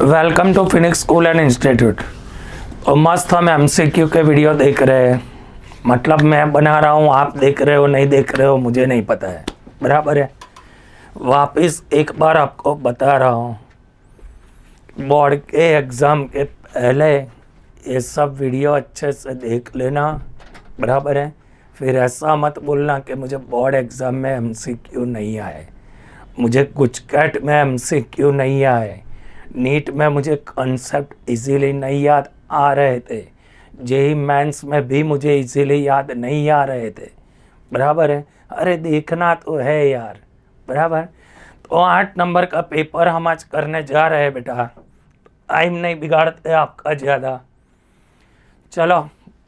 Welcome to Phoenix school and institute और मस्त हम एम सी क्यू के वीडियो देख रहे हैं। मतलब मैं बना रहा हूँ, आप देख रहे हो, नहीं देख रहे हो, मुझे नहीं पता है। बराबर है। वापस एक बार आपको बता रहा हूँ। बोर्ड के एग्ज़ाम के पहले ये सब वीडियो अच्छे से देख लेना। बराबर है। फिर ऐसा मत बोलना कि मुझे बोर्ड एग्ज़ाम में एमसीक्यू नहीं आए। मुझे कुछ कैट में एम नहीं आए। नीट में मुझे कॉन्सेप्ट इजीली नहीं याद आ रहे थे जेई मेंस में भी मुझे इजीली याद नहीं आ रहे थे बराबर है अरे देखना तो है यार बराबर तो आठ नंबर का पेपर हम आज करने जा रहे हैं बेटा टाइम नहीं बिगाड़ते आपका ज़्यादा ચલો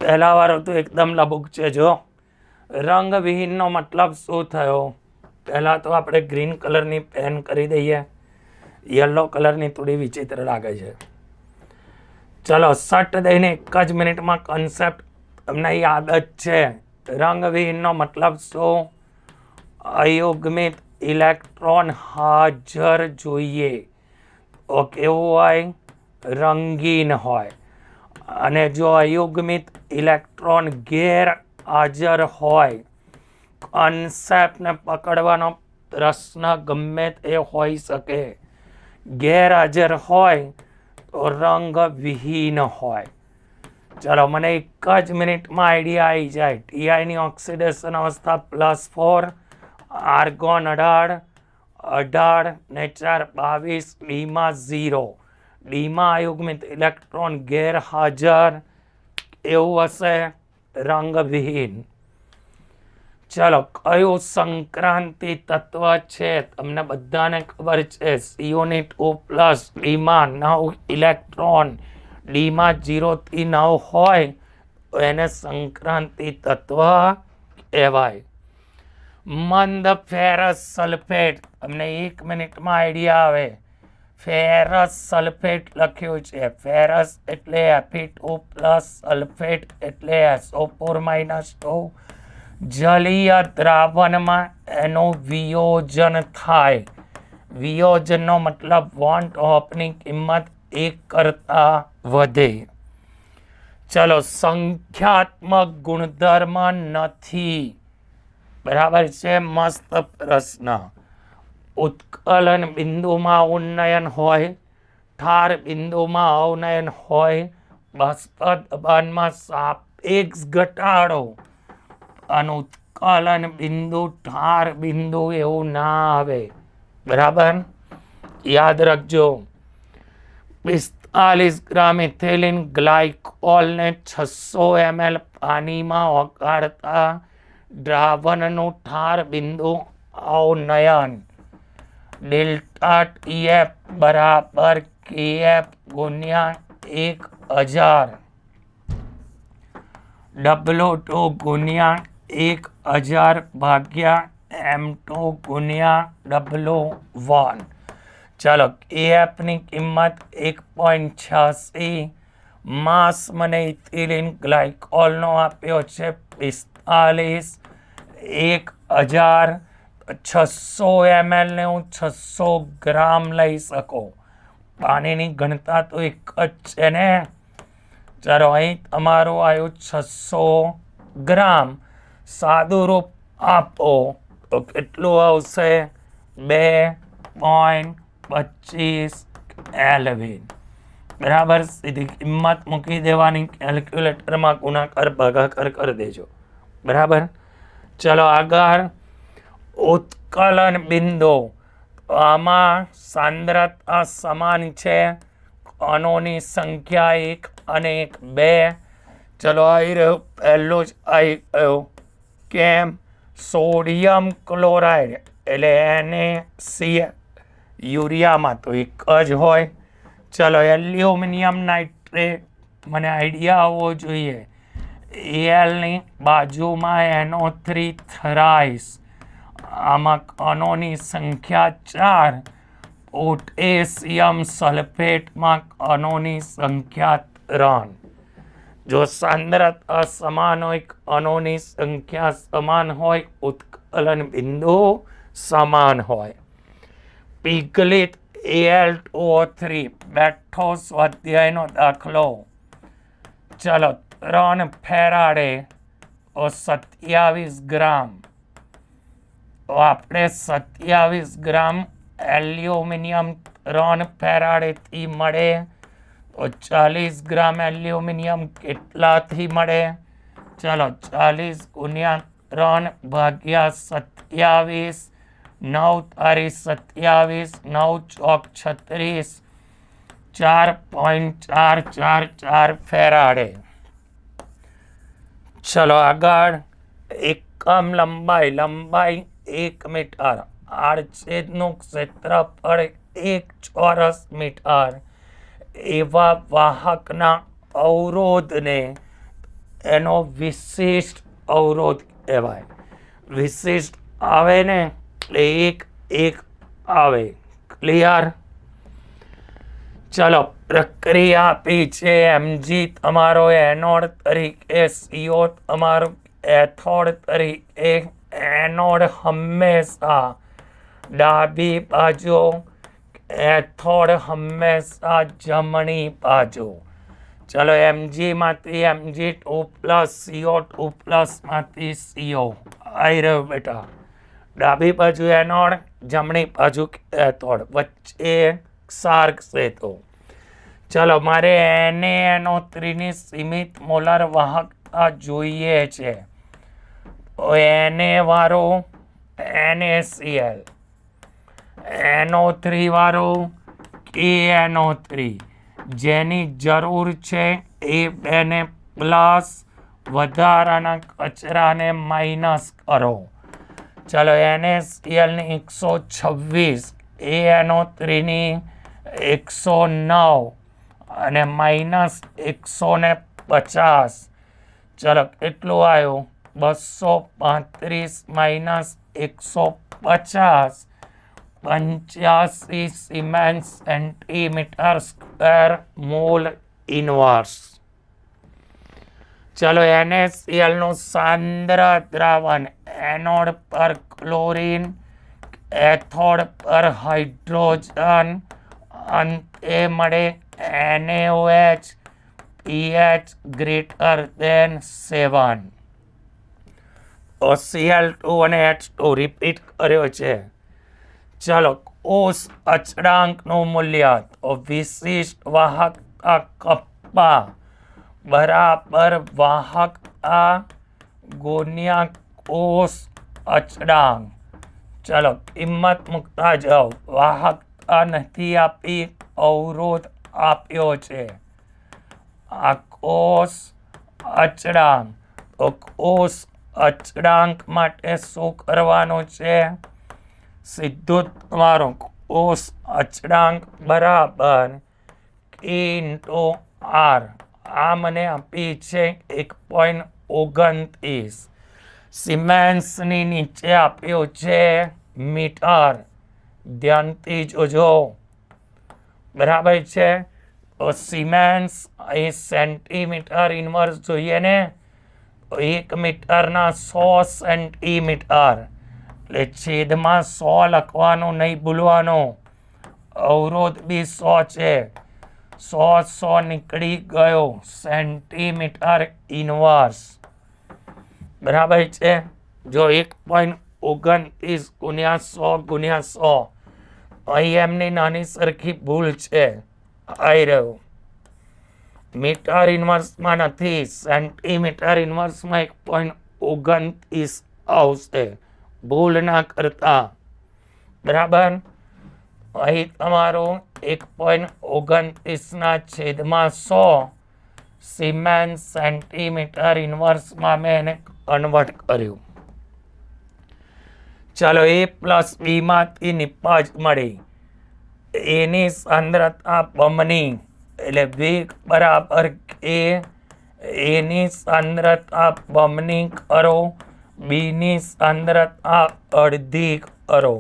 પહેલા વારો તો એકદમ લબુક છે જો રંગવિહીનનો મતલબ શું થયો પહેલાં તો આપણે ગ્રીન કલરની પેન કરી દઈએ યલો કલરની થોડી વિચિત્ર લાગે છે. ચલો, સટ દઈને એક જ મિનિટમાં કન્સેપ્ટ તમને યાદ જ છે. રંગવિહીનનો મતલબ શું? અયુગ્મિત ઇલેક્ટ્રોન હાજર જોઈએ. તો કેવું હોય? રંગીન હોય. અને જો અયુગ્મિત ઇલેક્ટ્રોન ગેરહાજર હોય કન્સેપ્ટને પકડવાનો પ્રશ્ન ગમે તે હોઈ શકે. ગેરહાજર હોય તો રંગવિહીન હોય. ચલો, મને એક જ મિનિટમાં આઈડિયા આવી જાય. ટીઆઈની ઓક્સિડેશન અવસ્થા પ્લસ ફોર આર્ગોન અઢાર અઢાર ને ચાર બાવીસ ડીમાં ઝીરો ડીમાં આયુગમિત ઇલેક્ટ્રોન ગેરહાજર. એવું હશે રંગવિહીન. ચલો, કયું સંક્રાંતિ તત્વ છે? તમને બધાને ખબર છે સીઓની ટુ પ્લસ ડીમાં નવ ઇલેક્ટ્રોન, ડીમાં ઝીરોથી નવ હોય, તો એને સંક્રાંતિ તત્વ કહેવાય. મંદ ફેરસ સલ્ફેટ, તમને એક મિનિટમાં આઈડિયા આવે. ફેરસ સલ્ફેટ લખ્યું છે. ફેરસ એટલે એફી ટુ પ્લસ સલ્ફેટ એટલે S O four minus two જલીય દ્રાવણમાં એનું વિયોજન થાય. વિયોજનનો મતલબ વોન્ટ ઓફની કિંમત એક કરતાં વધે. ચલો, સંખ્યાત્મક ગુણધર્મ નથી. બરાબર છે, મસ્ત પ્રશ્ન. ઉત્કલન બિંદુમાં ઉન્નયન હોય, ઠાર બિંદુમાં અવનયન હોય બાષ્પ દબાણમાં સાપેક્ષ ઘટાડો. અને ઉત્કલન બિંદુ ઠાર બિંદુ એવું ના આવે. બરાબર? યાદ રાખજો. પિસ્તાલીસ ગ્રામ ઇથેલિન ગ્લાયકોલને છસો એમએલ પાણીમાં ઓગાળતા દ્રાવણનું ઠાર બિંદુ અવનયન. ડેલ્ટા ટીએફ બરાબર કેએફ ગુણ્યા એક હજાર. ડબલો ટુ ગુણ્યા એક હજાર ભાગ્યા એમ ટુ ગુણ્યા ડબલો વન. ચાલો, એ એપની કિંમત એક પોઈન્ટ છ્યાસી. માસ મને ઇથિલિન ગ્લાયકોલનો આપ્યો છે પિસ્તાલીસ. એક હજાર છસો એમએલને હું છસો ગ્રામ લઈ શકો. પાણીની ઘનતા તો એક જ છે ને? ચાલો, અહીં તમારું આવ્યું છસો ગ્રામ. સાદું રૂપ આપો. તો કેટલું આવશે? બે પોઈન્ટ પચીસ એલવીન બરાબર? સીધી કિંમત મૂકી દેવાની કેલ્ક્યુલેટરમાં ગુણાકાર, ભાગાકાર કરી દેજો. બરાબર? ચલો આગળ. ઉત્કલન બિંદુ. આમાં સાંદ્રતા સમાન છે. કણોની સંખ્યા એક અને એક બે. ચલો આવી રહ્યું. પહેલું જ આવી ગયું કેમ? સોડિયમ ક્લોરાઇડ એટલે એને સી યુરિયામાં તો એક જ હોય. ચલો, એલ્યુમિનિયમ નાઇટ્રેટ. મને આઈડિયા આવવો જોઈએ. એલની બાજુમાં એનો થ્રી થરાઈસ. આમાં કણોની સંખ્યા ચાર. પોટેશિયમ સલ્ફેટમાં કણોની સંખ્યા ત્રણ. જો સાંદ્રતા સમાન હોય કણોની સંખ્યા સમાન હોય, ઉત્કલન બિંદુ સમાન હોય. પિગલિત એલ ટુ થ્રી બેઠો સ્વાધ્યાયનો દાખલો. ચલો, ત્રણ ફેરાડે ઓ સત્યાવીસ ગ્રામ. તો આપણે સત્યાવીસ ગ્રામ એલ્યુમિનિયમ ત્રણ ફેરાડેથી મળે. તો ચાલીસ ગ્રામ એલ્યુમિનિયમ કેટલાથી મળે ચલો ચાલીસ ગુણ્યા ત્રણ ભાગ્યા સત્યાવીસ નવ તારી સત્યાવીસ નવ ચોક છત્રીસ ચાર પોઈન્ટ ચાર ચાર ચાર ફેરાડે ચલો આગળ એકમ લંબાઈ લંબાઈ એક મીટર આડછેદનું ક્ષેત્રફળ એક ચોરસ મીટર એવા વાહકના અવરોધને એનો વિશિષ્ટ અવરોધ કહેવાય. વિશિષ્ટ આવે ને એટલે એક એક આવે. ક્લિયર ચલો, પ્રક્રિયા આપી છે એમજી તમારો એનોડ તરીકે, સીઓ તમારો એથોડ તરીકે, એનોડ હંમેશા ડાબી બાજુ એથોડ હંમેશા જમણી બાજુ. ચલો, એમજીમાંથી M G two plus, C O two પ્લસમાંથી CO. આવી રહ્યો બેટા. ડાબી બાજુ એનોડ, જમણી બાજુ એથોડ. વચ્ચે સાર્ક સેતો. ચલો, મારે એને એનો ત્રીની સીમિત મોલર વાહકતા જોઈએ છે. એને વાળો NaCl એનો થ્રી વાળો એ એનો થ્રી. જેની જરૂર છે એ બેને પ્લસ વધારાના કચરાને માઇનસ કરો. ચલો NaCl ની એકસો છવ્વીસ એ એનો થ્રીની એકસો નવ અને માઇનસ એકસો ને પચાસ. ચલો કેટલું આવ્યું? બસો પાંત્રીસ માઇનસ એકસો પચાસ. પંચ્યાસી siemens centimetre square mole inverse. ચલો NaCl સાંદ્ર દ્રાવણ, એનોડ પર ક્લોરીન એથોડ પર હાઇડ્રોજન, અંતે મળે NaOH P H greater than seven. C L two અને એચ ટુ રિપીટ કર્યો છે. ચલો કોષ અચળાંકનું મૂલ્ય તો વિશિષ્ટ વાહકતા કપ્પા. બરાબર વાહકતા ગુણ્યા કોષ અચળાંક. ચલો, કિંમત મૂકતા જાઓ. વાહકતા નથી આપી, અવરોધ આપ્યો છે. આ કોષ અચળાંક. તો કોષ અચળાંક માટે શું કરવાનું છે? સીધું તમારો કોષ અચળાંક બરાબર. Into R. આ મને આપી છે એક પોઈન્ટ ઓગણત્રીસ. સિમેન્સની નીચે આપ્યું છે મીટર. ધ્યાનથી જોજો. બરાબર છે? તો સિમેન્સ એ સેન્ટીમીટર ઇન્વર્સ જોઈએ ને? એક મીટરના સો સેન્ટીમીટર. એટલે છેદમાં સો લખવાનું, નહીં ભૂલવાનું. અવરોધ બી સો છે. સો સો નીકળી ગયો. સેન્ટીમીટર ઇન્વર્સ બરાબર છે? જો એક પોઈન્ટ ઓગણત્રીસ ગુણ્યા સો ગુણ્યા સો. અહીં એમની નાની સરખી ભૂલ છે. આવી રહ્યું. મીટર ઇન્વર્સમાં નથી. સેન્ટીમીટર ઇન્વર્સમાં એક પોઈન્ટ ઓગણત્રીસ આવશે. ભૂલ ના કરતા. બરાબર? અહીં તમારું એક પોઈન્ટ ઓગણત્રીસના છેદમાં સો સિમેન્ટ સેન્ટીમીટર ઇન્વર્સમાં મેં એને કન્વર્ટ કર્યું. ચાલો એ પ્લસ બીમાંથી નિપાજ મળી. એની સાંદ્રતા પમની એટલે વેગ બરાબર કે એની સાંદ્રતા પમની કરો. બીની સાંદ્રતા અડધી કરો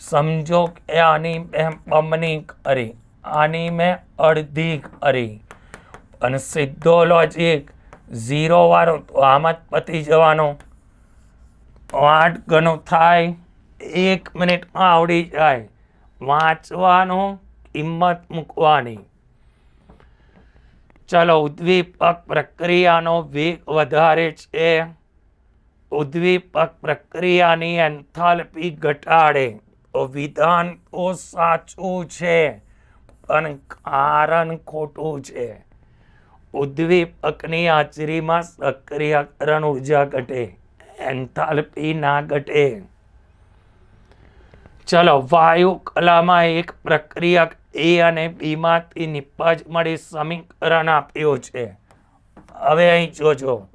સમજો કે આની મેં બમણી કરી આની મેં અડધી કરી અને સીધો લોજિક ઝીરો વાળો તો આમ જ પતી જવાનો. આઠ ગણો થાય, એક મિનિટમાં આવડી જાય. વાંચવાનું કિંમત મૂકવાની. ચલો ઉદ્દીપક પ્રક્રિયાનો વેગ વધારે છે. ઉદ્દીપક પ્રક્રિયાની એન્થાલ્પી ઘટાડે. તો વિધાન તો સાચું છે, પણ કારણ ખોટું છે. ઉદ્દીપકની હાજરીમાં સક્રિયકરણ ઊર્જા ઘટે, એન્થાલ્પી ના ઘટે. ચલો વાયુ કલામાં એક પ્રક્રિયક એ અને બીમાંથી નિપજ મળી સમીકરણ આપ્યું છે. હવે અહીં જોજો.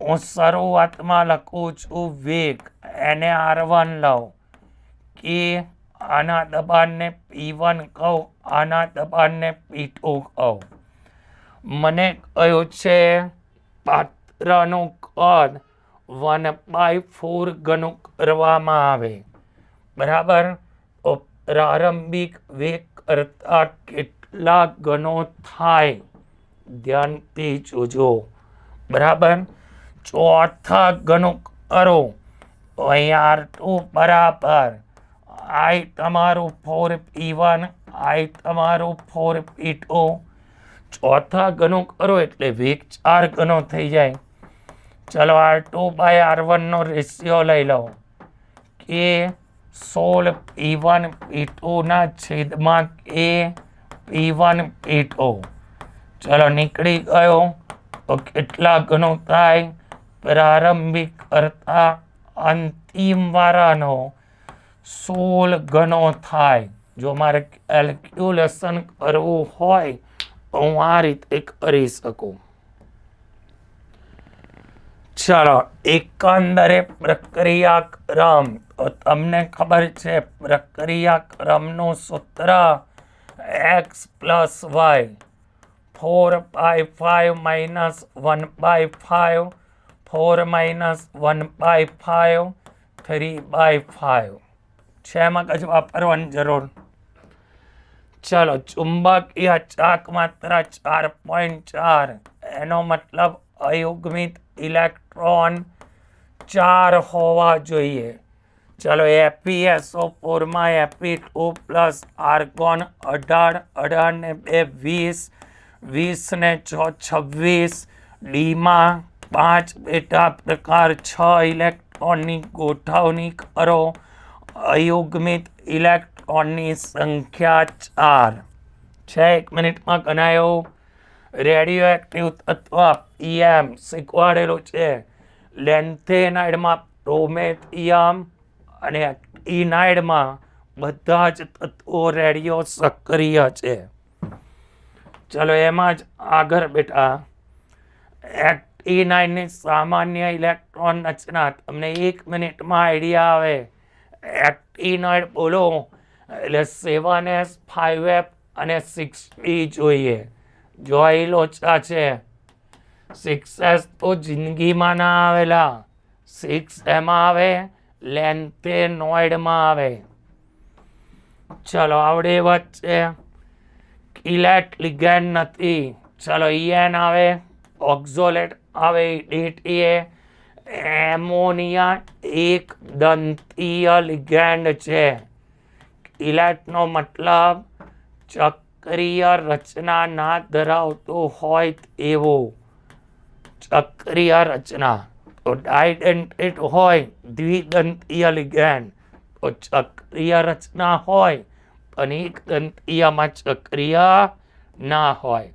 હું શરૂઆતમાં લખું છું, વેગ એને આર વન લઉં કે, આના દબાણને પી વન કહું, આના દબાણને પી ટુ કહું. મને કહ્યું છે, પાત્રનું કદ વન બાય ફોર ગણું કરવામાં આવે. બરાબર? તો પ્રારંભિક વેગ કરતા કેટલા ગણો થાય? ધ્યાનથી જોજો. બરાબર? ચોથા ગણું કરો. આર ટુ બરાબર. આઈ તમારું ફોર પી વન આઈ તમારું ફોર પી ટુ ચોથા ગણું કરો એટલે વેગ ચાર ગણો થઈ જાય. ચલો આર ટુ બાય આર વનનો રેશિયો લઈ લો. કે સોળ પી વન પી ટુના છેદમાં કે પી વન પી ટુ ચલો નીકળી ગયો. તો કેટલા ગણો થાય? પ્રારંભિક કરતા અંતિમ વારાનો સોળ ગણો થાય. જો મારે કેલ્ક્યુલેશન કરવું હોય તો હું આ રીતે કરી શકું. ચલો, એકંદરે પ્રક્રિયા ક્રમ તમને ખબર છે પ્રક્રિયા ક્રમનું સૂત્ર X plus Y four by five minus one by five four minus one by five three by five છે કશું વાપરવાની જરૂર? ચલો, ચુંબકીય ચાક માત્રા ચાર પોઈન્ટ ચાર. એનો મતલબ અયુગ્મિત ઇલેક્ટ્રોન ચાર હોવા જોઈએ. ચલો, એપીએસઓ ફોરમાં એપી ટુ પ્લસ આર્ગોન અઢાર અઢાર ને બે વીસ વીસ ને છ છવ્વીસ, ડીમાં પાંચ પેટા પ્રકાર, છ ઇલેક્ટ્રોનની ગોઠવણી કરો. અયુગ્મિત ઇલેક્ટ્રોનની સંખ્યા ચાર. છે, એક મિનિટમાં ગણાયો. રેડિયો એક્ટિવ તત્વ, પીએમ, શીખવાડેલું છે. લેન્થેનાઇડમાં પ્રોમેથિયમ અને ઇનાઇડમાં બધા જ તત્વો રેડિયો સક્રિય છે. ચલો, એમાં જ આગળ બેટા એક્ટિનાઇડની સામાન્ય ઇલેક્ટ્રોન રચના. તમને એક મિનિટમાં આઈડિયા આવે. એક્ટિનોઇડ બોલો. એટલે સેવન એસ ફાઇવ એફ અને સિક્સ બી જોઈએ. જોઈ લોચા છે. સિક્સ એસ તો જિંદગીમાં ના આવેલા. સિક્સ એમાં આવે લેન્થેનોઇડમાં આવે. ચલો આવડે વચ્ચે કિલેટ લિગેન્ડ નથી. ચલો ઈએન આવે ઓક્ઝોલેટ આવે ડીટીએ એમોનિયા એક દંતીય લિગેન્ડ છે. ઇલેટનો મતલબ ચક્રીય રચના ના ધરાવતો હોય એવો. ચક્રીય રચના. તો ડાયડેન્ટેટ હોય દ્વિદંતીય લિગેન્ડ તો ચક્રીય રચના હોય પણ એક દંતીયમાં ચક્રીય ના હોય.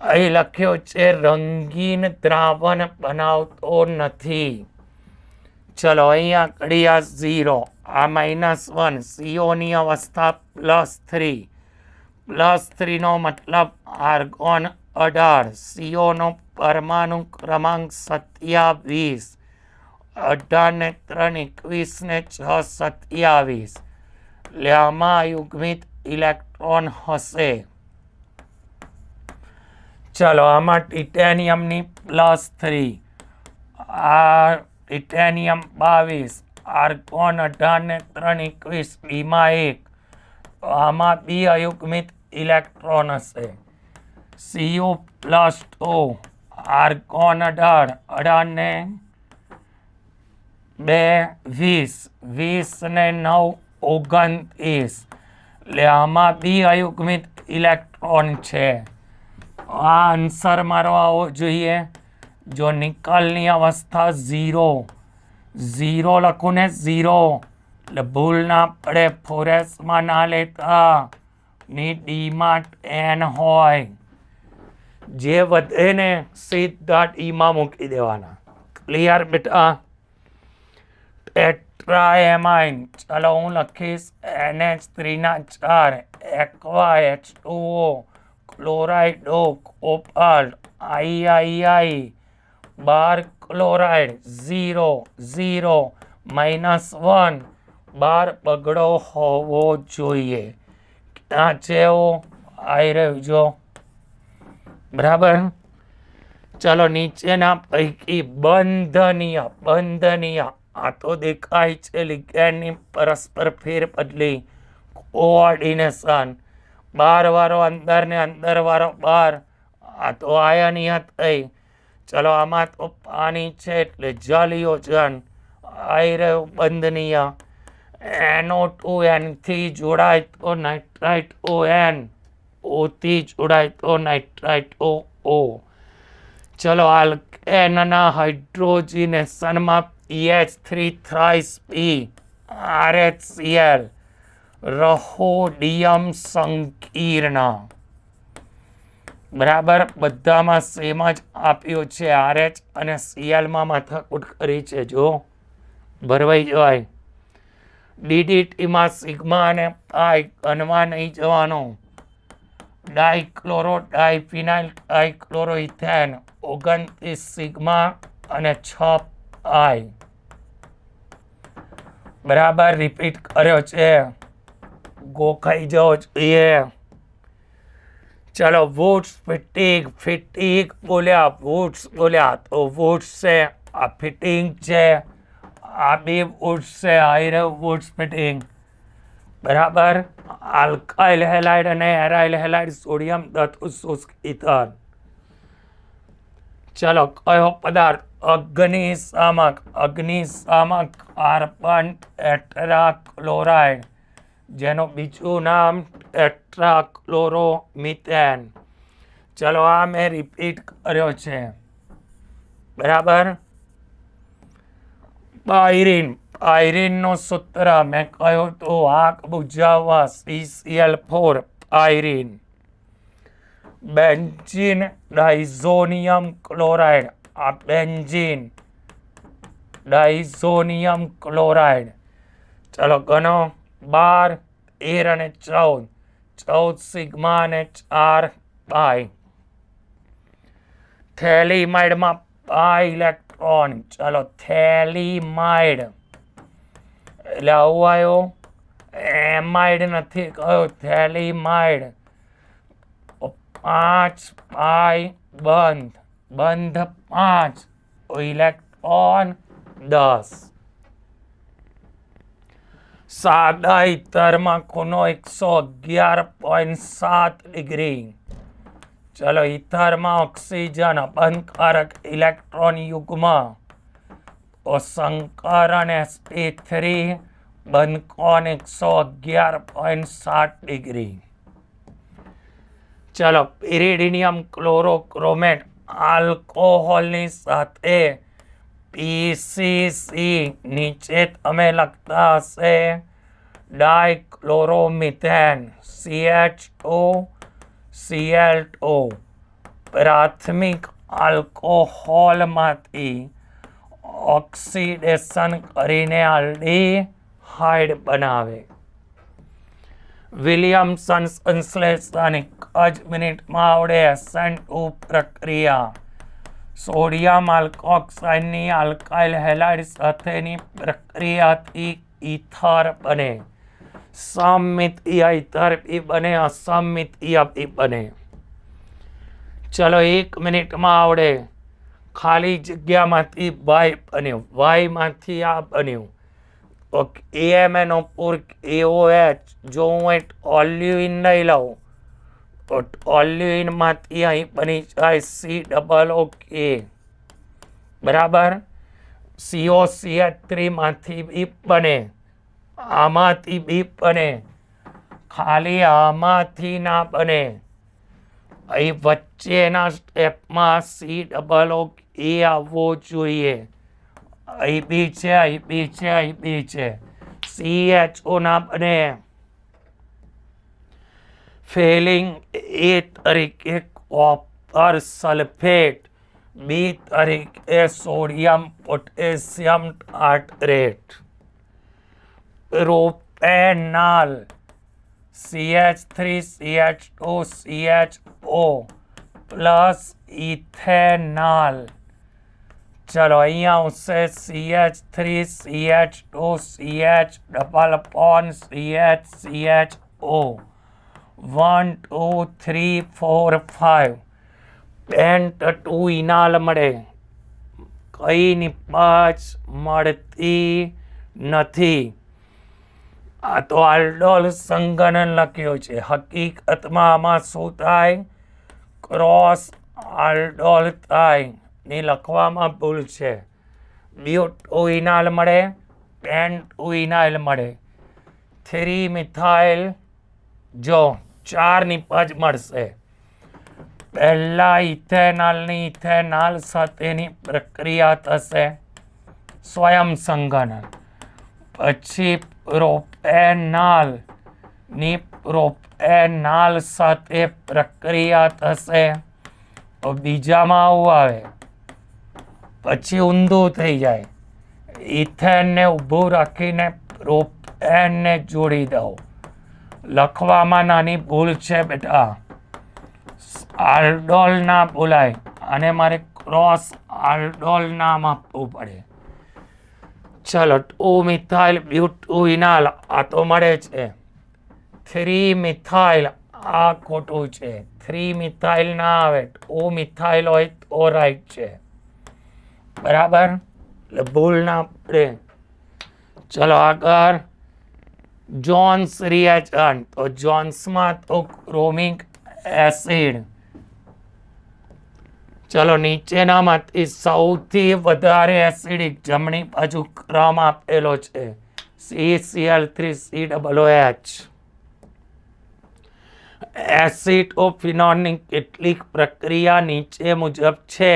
અહીં લખ્યું છે, રંગીન દ્રાવણ બનાવતો નથી. ચલો, અહીંયા કડિયા ઝીરો આ માઇનસ વન સીઓની અવસ્થા પ્લસ થ્રી પ્લસ થ્રીનો મતલબ આર્ગોન અઢાર સીઓનો પરમાણુ ક્રમાંક સત્યાવીસ. અઢાર ને ત્રણ, એકવીસ ને છ, સત્યાવીસ. એટલે યુગ્મિત ઇલેક્ટ્રોન હશે. ચલો, આમાં ટિટેનિયમની પ્લસ થ્રી આ ટિટેનિયમ બાવીસ આર્કોન અઢાર ને ત્રણ એકવીસ, બીમાં એક, આમાં બી અયુગ્મિત ઇલેક્ટ્રોન હશે. સીયુ પ્લસ ટુ આર્કોન અઢાર અઢાર ને બે, વીસ વીસ ને નવ, ઓગણત્રીસ. એટલે આમાં બી અયુગ્મિત ઇલેક્ટ્રોન છે. આ આન્સર મારો આવો જોઈએ. જો નિકલની અવસ્થા ઝીરો ઝીરો લખું ને ઝીરો, એટલે ભૂલ ના પડે ફોરેસ્ટમાં ના લેતા, ની ડીમાં એન હોય. જે વધે ને સીધા ડીમાં મૂકી દેવાના. ક્લિયર બેટા? ટેટ્રાએમાઇન ચલો હું લખીશ એન એચ થ્રીના ચાર aqua H two O chlorido cobalt I I I bar chloride zero zero minus one બાર બગડો હોવો જોઈએ. ક્યાં છે આવી રહ્યું જો. બરાબર? ચલો, નીચેના પૈકી બંધનીય બંધનીય. આ તો દેખાય છે લિગેન્ડની પરસ્પર ફેર બદલી કોઓર્ડિનેશન બાર વારો, અંદર ને અંદર વાળો બાર. આ તો આયનીય થઈ. ચલો, આમાં તો પાણી છે એટલે જલ યોજન આયરવ બંધનીય. એનો ટુ એનથી જોડાય તો નાઇટ્રાઇટ ઓ એન ઓથી જોડાય તો નાઇટ્રાઇટ ઓ ઓ ચલો આલ્કેનના હાઇડ્રોજનેશનમાં PH three thrice P RHCL rhodium સંકીર્ણ. બરાબર? બધામાં સેમ જ આપ્યું છે આરએચ અને સીએલમાં માથાકૂટ કરી છે, જો. ભરવાઈ જવાય. ડીડીટીમાં સિગ્મા અને પાઈ ગણવા નહીં જવાનો. ડાઇક્લોરો ડાઇફિનાઇલ ડાયક્લોરોઇથેન ઓગણત્રીસ સિગ્મા અને છ આઈ બરાબર? રિપીટ કર્યો છે. ગોખાઈ જવો જોઈએ ચલો વૂડ્સ ફિટિંગ ફિટિંગ બોલ્યા વૂડ્સ બોલ્યા, તો વૂડ્સ છે, આ ફિટિંગ છે, આ બે વૂડ્સ છે આઈ વૂટ્સ ફિટિંગ. બરાબર? આલ્કાઇલ હેલાઇડ અને એરાઇલ હેલાઇડ સોડિયમ ધાતુ શુષ્ક ઇથર ચલો, કયો પદાર્થ? અગ્નિશામક અગ્નિશામક કાર્બન ટેટ્રાક્લોરાઇડ. જેનું બીજું નામ ટેટ્રાક્લોરોમિથેન. ચલો આ મેં રિપીટ કર્યો છે. બરાબર? પાયરીન પાયરીનનું સૂત્ર મેં કહ્યું તો આગ બુઝાવવા CCL four pyrene benzene diazonium chloride. આ બેન્ઝીન ડાઇઝોનિયમ ક્લોરાઇડ. ચલો ગણો. બાર તેર અને ચૌદ. ચૌદ સિગ્મા અને ચાર પાય થેલીમાઇડમાં પાય ઇલેક્ટ્રોન. ચાલો, થેલીમાઇડ. એટલે આવું આવ્યો. એમાઇડ નથી, કયો? થેલીમાઇડ. પાંચ પાય બંધ. બંધ પાંચ. ઇલેક્ટ્રોન દસ. સાદા ઇતરમાં ખૂનો એકસો અગિયાર પોઈન્ટ સાત ડિગ્રી. ચલો ઇથરમાં ઓક્સિજન અબંધકારક ઇલેક્ટ્રોન યુગમાં. તો સંકરણ sp થ્રી બંધકોણ એકસો અગિયાર પોઈન્ટ સાત ડિગ્રી. ચલો, પિરિડિનિયમ ક્લોરોક્રોમેટ આલ્કોહોલની સાથે પીસીસી નીચે તમે લખતા હશે. Dichloromethane CH two CL two પ્રાથમિક આલ્કોહોલમાંથી ઓક્સિડેશન કરીને આલ્ડીહાઇડ બનાવે. વિલિયમસન સંશ્લેષણ એક જ મિનિટમાં આવડે એસન ટુ પ્રક્રિયા. સોડિયમ આલ્કોક્સાઇડની આલ્કાઇલ હેલાઇડ સાથેની પ્રક્રિયાથી ઇથર બને. સમમિતીય ઇથર બી બને અસમમિતીય બી બને. ચલો એક મિનિટમાં આવડે. ખાલી જગ્યામાંથી વાય બન્યું. વાયમાંથી આ બન્યું. ઓકે એએમએનો પૂર એઓએચ જો હું એ ઓલ્યુઇન નહીં લઉં તો ટોલ્યુઇનમાંથી અહીં બની જાય સી ડબલ ઓ કે બરાબર? સીઓ સીએચ થ્રીમાંથી બી બને. આમાંથી બી બને. ખાલી આમાંથી ના બને. અહીં વચ્ચેના સ્ટેપમાં સી ડબલ ઓ એ આવવો જોઈએ. અહીં બી છે અહીં બી છે અહીં બી છે. સી એચ ઓ ના બને. ફેલિંગ એ તરીકે કોપર સલ્ફેટ બી તરીકે sodium potassium tartrate propanal CH3 CH2 O, plus ethanol. ચલો અહીંયા આવશે C H three C H two C H double bond CH CHO one two three four five pent two enal મળે. કઈની પાંચ મળતી નથી. આ તો આલ્ડોલ સંગઠન લખ્યો છે. હકીકતમાં આમાં શું થાય? ક્રોસ આલ્ડોલ થાય. ને લખવામાં ભૂલ છે. બ્યુટોઇનાલ મળે. પેન્ટોઇનાલ મળે. થ્રી મિથાઇલ જો. ચાર નિપજ મળશે. પહેલા ઇથેનોલની ઇથેનોલ સાથેની પ્રક્રિયા થશે સ્વયં સંગઠન પછી પ્રોપેનાલની પ્રોપેનાલ સાથે પ્રક્રિયા થશે. બીજામાં આવું આવે. પછી ઊંધું થઈ જાય. ઇથેનને ઊભું રાખીને પ્રોપેનને જોડી દઉં. લખવામાં નાની ભૂલ છે બેટા. આલ્ડોલ ના બોલાય અને મારે ક્રોસ આલ્ડોલ નામ આપવું પડે. ચલો ટુ મિથાઇલ બ્યુટોઇનાલ આ તો મળે છે. Three methyl. આ ખોટું છે. થ્રી મિથાઇલ ના આવે. ટુ મિથાઇલ હોય તો રાઈટ છે. બરાબર? એટલે ભૂલ ના પડે. ચલો આગળ. જોન્સ રિએજન્ટ તો જોન્સમાં તો ક્રોમિક એસિડ ચલો નીચેનામાંથી સૌથી વધારે એસિડિક જમણી બાજુ ક્રમ આપેલો છે. C C L three C double H એસિટોફિનોનની કેટલીક પ્રક્રિયા નીચે મુજબ છે.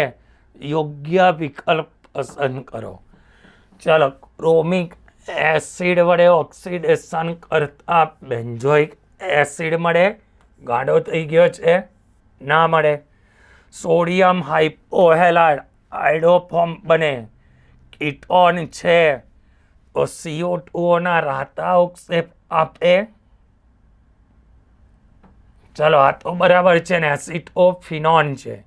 યોગ્ય વિકલ્પ પસંદ કરો. ચલો ક્રોમિક એસિડ વડે ઓક્સિડેશન કરતા બેન્ઝોઇક એસિડ મળે, ગાઢો થઈ ગયો છે, ના મળે. સોડિયમ હાઇપોહેલાઇડ આઇડોફોર્મ બને. કિટોન છે. તો સીઓ ટુઓના રાતા ઉક્ષેપ આપે. ચલો, આ તો બરાબર છે ને, એસિટોફિનોન છે.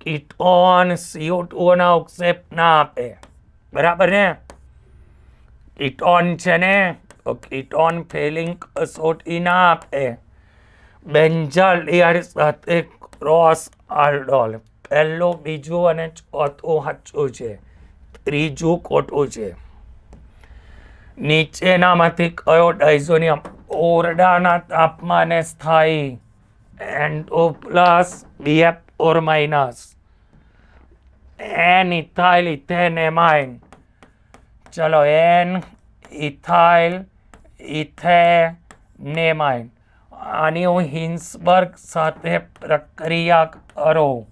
કિટોન સીઓ ટુઓના ઉક્ષેપ ના આપે. બરાબર ને? કીટોન છે ને ઇટ ઓન ફેલિંગ કસોટી ના આપે બેન્જલ ડીઆર સાથે ક્રોસ આલ્ડોલ પહેલો બીજું અને ચોથું સાચું છે ત્રીજું ખોટું છે નીચેનામાંથી કયો ડાઇઝોનિયમ ઓરડાના તાપમાને સ્થાયી એન્ડો પ્લસ બીએફ ઓર માઇનસ એન ઇથાઇલ ઇથેનેમાઇન ચલો, એન, ઇથાઇલ ઇથેનેમાઇન આની હું હિન્સબર્ગ સાથે પ્રક્રિયા કરો.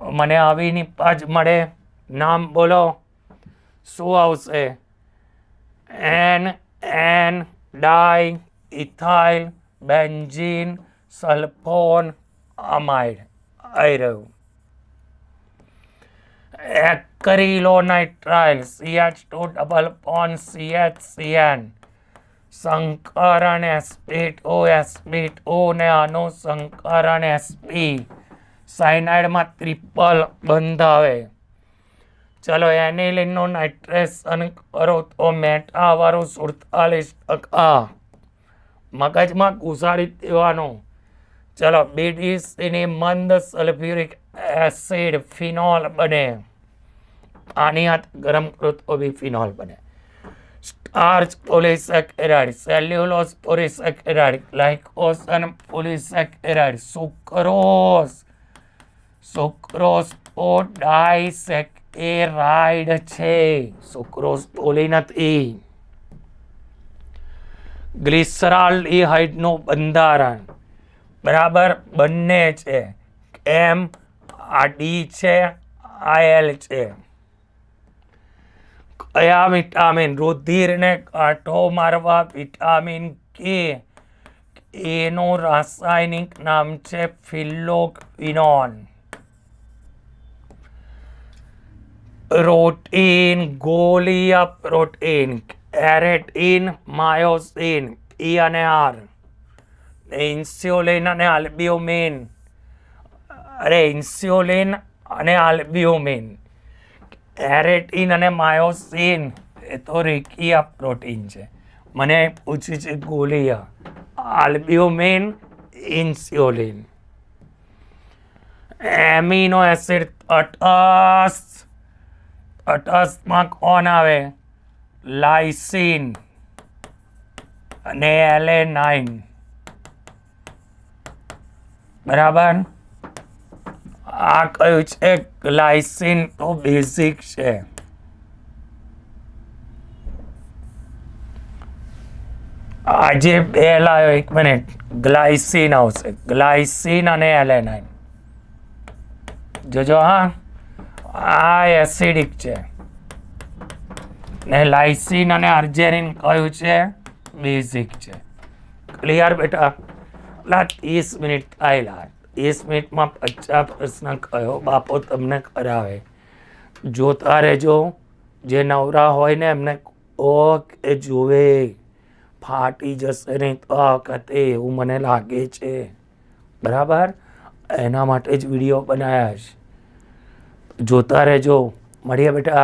મને આવી નિપાજ મળે. નામ બોલો. શું આવશે? N N diethyl, benzene, sulphon, amide. આવી રહ્યું. Acrylonitrile C H two double bond C H C N સંકરણ SP ઓ એસ્પીટ ઓ ને આનું સંકરણ એસપી સાયનાઇડમાં ત્રિપલ બંધાવે ચલો એનિલિનનું નાઇટ્રેશન કરો તો મેટાવાળું સુડતાલીસ ટકા. મગજમાં ઘુસાડી દેવાનું. ચલો બીડીસીની મંદ સલ્ફ્યુરિક એસિડ ફિનોલ બને. હાથ ગરમ કૃત તો બી ફિનોલ બને. Starch polysaccharide cellulose polysaccharide glycogen polysaccharide sucrose sucrose ઓ ડાયસેકેરાઇડ છે. સુક્રોસ પોલી નથી. ગ્લિસરાલ્ડિહાઇડનું બંધારણ. બરાબર બંને છે. એમ આ ડી છે આ એલ છે. કયા વિટામિન રુધિરને કાંટો મારવા, વિટામિન કે એનું રાસાયણિક નામ છે ફિલોક્વિનોન. પ્રોટીન, ગોલીય પ્રોટીન, કેરેટીન, માયોસિન ઈ અને આર, ઇન્સ્યુલિન અને આલ્બ્યુમિન, અરે ઇન્સ્યુલિન અને આલ્બ્યુમિન. કેરેટીન અને માયોસિન. એ તો રેખીય પ્રોટીન છે. મને પૂછ્યું છે ગોલિયા, આલ્બ્યુમિન, ઇન્સ્યુલિન. એમિનો એસિડ અટસ અટસમાં કોણ આવે? લાઇસિન અને એલેનાઇન. બરાબર? આ કયું છે? ગ્લાયસિન તો બેઝિક છે. આજે બે લાયો, એક મિનિટ. ગ્લાયસિન આવશે. ગ્લાયસિન અને એલેનાઇન. જોજો, હા. આ એસિડિક છે. ને લાઇસિન અને આર્જેરિન કયું છે? બેઝિક છે. ક્લિયર બેટા? લા, ત્રીસ મિનિટ આવેલા ત્રીસ મિનિટમાં પચાસ પ્રશ્ન કયો બાપો તમને કરાવે? જોતા રહેજો જે નવરા હોય ને એમને ઓકે જોવે ફાટી જશે નહીં તો આ વખતે એવું મને લાગે છે. બરાબર? એના માટે જ વીડિયો બનાવ્યા છે. જોતા રહેજો મળીએ બેટા.